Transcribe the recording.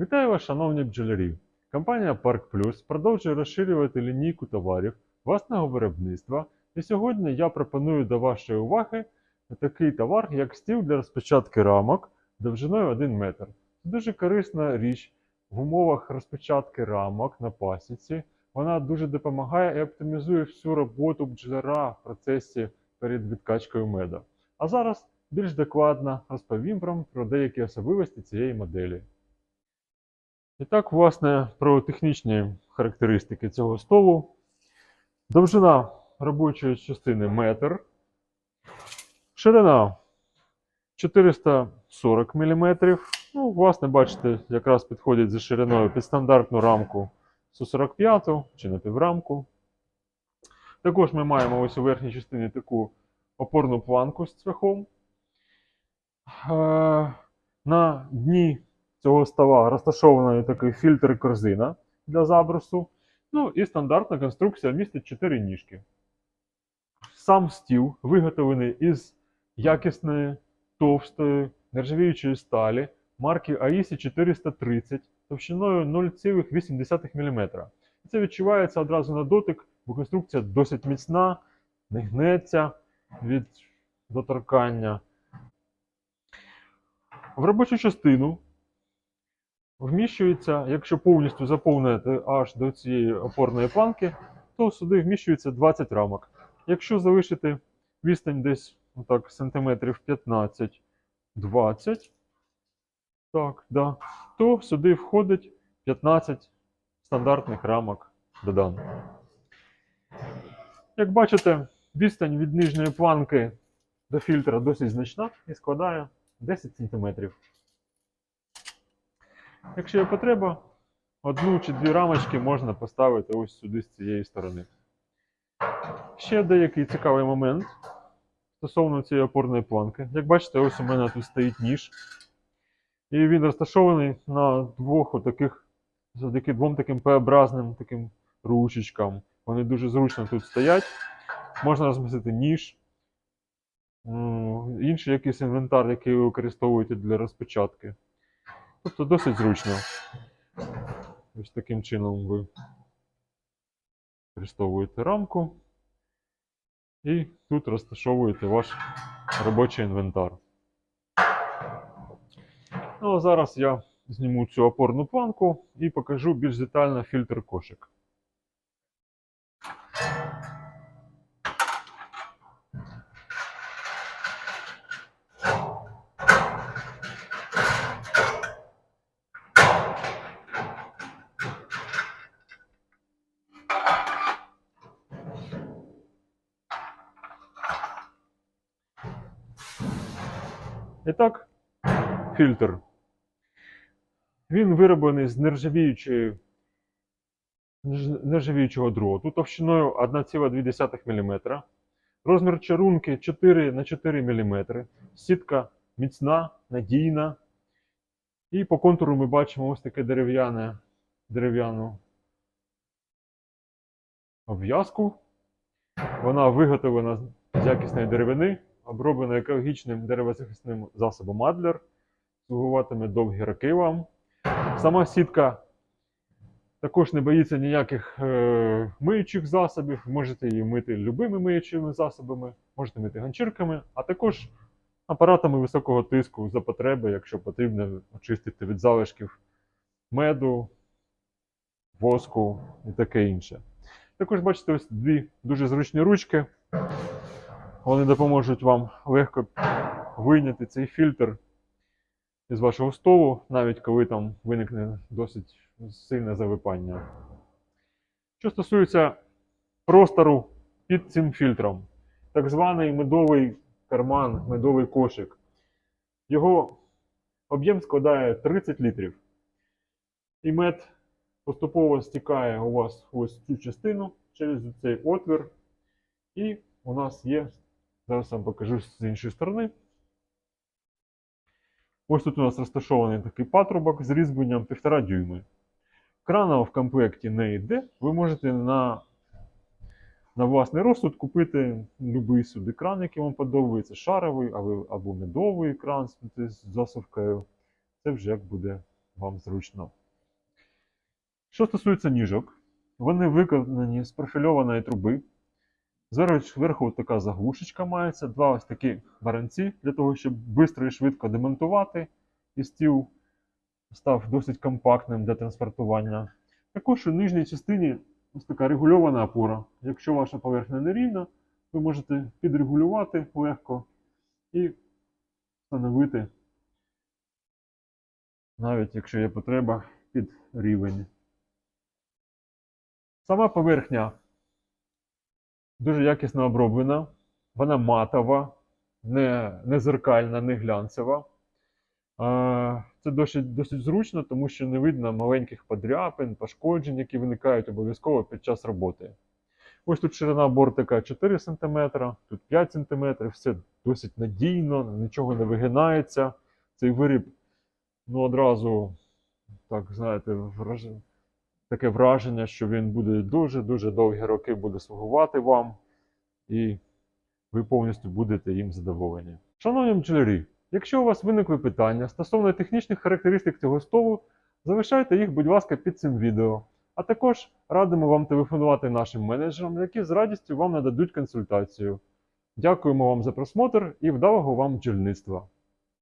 Вітаю вас, шановні бджолярі! Компанія Парк Плюс продовжує розширювати лінійку товарів власного виробництва. І сьогодні я пропоную до вашої уваги такий товар, як стіл для розпечатки рамок довжиною 1 метр. Це дуже корисна річ в умовах розпечатки рамок на пасіці. Вона дуже допомагає і оптимізує всю роботу бджоляра в процесі перед відкачкою меда. А зараз більш докладно розповім вам про деякі особливості цієї моделі. І так, власне, про технічні характеристики цього столу. Довжина робочої частини метр. Ширина 440 мм. Ну, власне, бачите, якраз підходить за шириною під стандартну рамку 145 чи напіврамку. Також ми маємо ось у верхній частині таку опорну планку з цвяхом. Е, На дні цього стола розташований такий фільтр корзина для забросу. Ну і стандартна конструкція містить 4 ніжки. Сам стіл виготовлений із якісної, товстої, нержавіючої сталі марки AISI 430 товщиною 0,8 мм. Це відчувається одразу на дотик, бо конструкція досить міцна, не гнеться від доторкання. В робочу частину вміщується, якщо повністю заповнити аж до цієї опорної планки, то сюди вміщується 20 рамок. Якщо залишити відстань десь отак, сантиметрів 15-20, так, да, то сюди входить 15 стандартних рамок додан. Як бачите, відстань від нижньої планки до фільтра досить значна і складає 10 см. Якщо є потреба, одну чи дві рамочки можна поставити ось сюди з цієї сторони. Ще деякий цікавий момент стосовно цієї опорної планки. Як бачите, ось у мене тут стоїть ніж. І він розташований на двох отаких, завдяки двом таким П-образним таким ручечкам. Вони дуже зручно тут стоять. Можна розмістити ніж, інший якийсь інвентар, який ви використовуєте для розпечатки. Тобто досить зручно. Ось таким чином ви використовуєте рамку і тут розташовуєте ваш робочий інвентар. Ну, а зараз я зніму цю опорну планку і покажу більш детально фільтр кошик. І так, фільтр. Він вироблений з нержавіючої, нержавіючого дроту товщиною 1,2 мм. Розмір чарунки 4 на 4 мм. Сітка міцна, надійна. І по контуру ми бачимо ось таке дерев'яне, дерев'яну обв'язку. Вона виготовлена з якісної деревини, оброблена екологічним деревозахисним засобом Адлер. Слугуватиме довгі роки вам. Сама сітка також не боїться ніяких е, миючих засобів. Можете її мити любими миючими засобами, можете мити ганчірками, а також апаратами високого тиску за потреби, якщо потрібно очистити від залишків меду, воску і таке інше. Також бачите ось дві дуже зручні ручки. Вони допоможуть вам легко вийняти цей фільтр із вашого столу, навіть коли там виникне досить сильне завипання. Що стосується простору під цим фільтром, так званий медовий карман, медовий кошик. Його об'єм складає 30 літрів. І мед поступово стікає у вас ось цю частину через цей отвір. І у нас є, зараз вам покажу з іншої сторони. Ось тут у нас розташований такий патрубок з різьбленням 1,5 дюйми. Крана в комплекті не йде. Ви можете на, на власний розсуд купити будь-який сюди кран, який вам подобається, шаровий або, або медовий кран з засувкою. Це вже як буде вам зручно. Що стосується ніжок, вони виконані з профільованої труби. Зверху така заглушечка мається, два ось такі баранці для того, щоб швидко і швидко демонтувати. І стіл став досить компактним для транспортування. Також у нижній частині ось така регульована опора. Якщо ваша поверхня нерівна, ви можете підрегулювати легко і встановити, навіть якщо є потреба, під рівень. Сама поверхня дуже якісно оброблена, вона матова, не, не зеркальна, не глянцева. Це досить, досить зручно, тому що не видно маленьких подряпин, пошкоджень, які виникають обов'язково під час роботи. Ось тут ширина бортика 4 см, тут 5 см, все досить надійно, нічого не вигинається. Цей виріб ну, одразу, так знаєте, враж... таке враження, що він буде дуже-дуже довгі роки буде слугувати вам, і ви повністю будете їм задоволені. Шановні бджолярі, якщо у вас виникли питання стосовно технічних характеристик цього столу, залишайте їх, будь ласка, під цим відео. А також радимо вам телефонувати нашим менеджерам, які з радістю вам нададуть консультацію. Дякуємо вам за просмотр і вдалого вам бджільництва!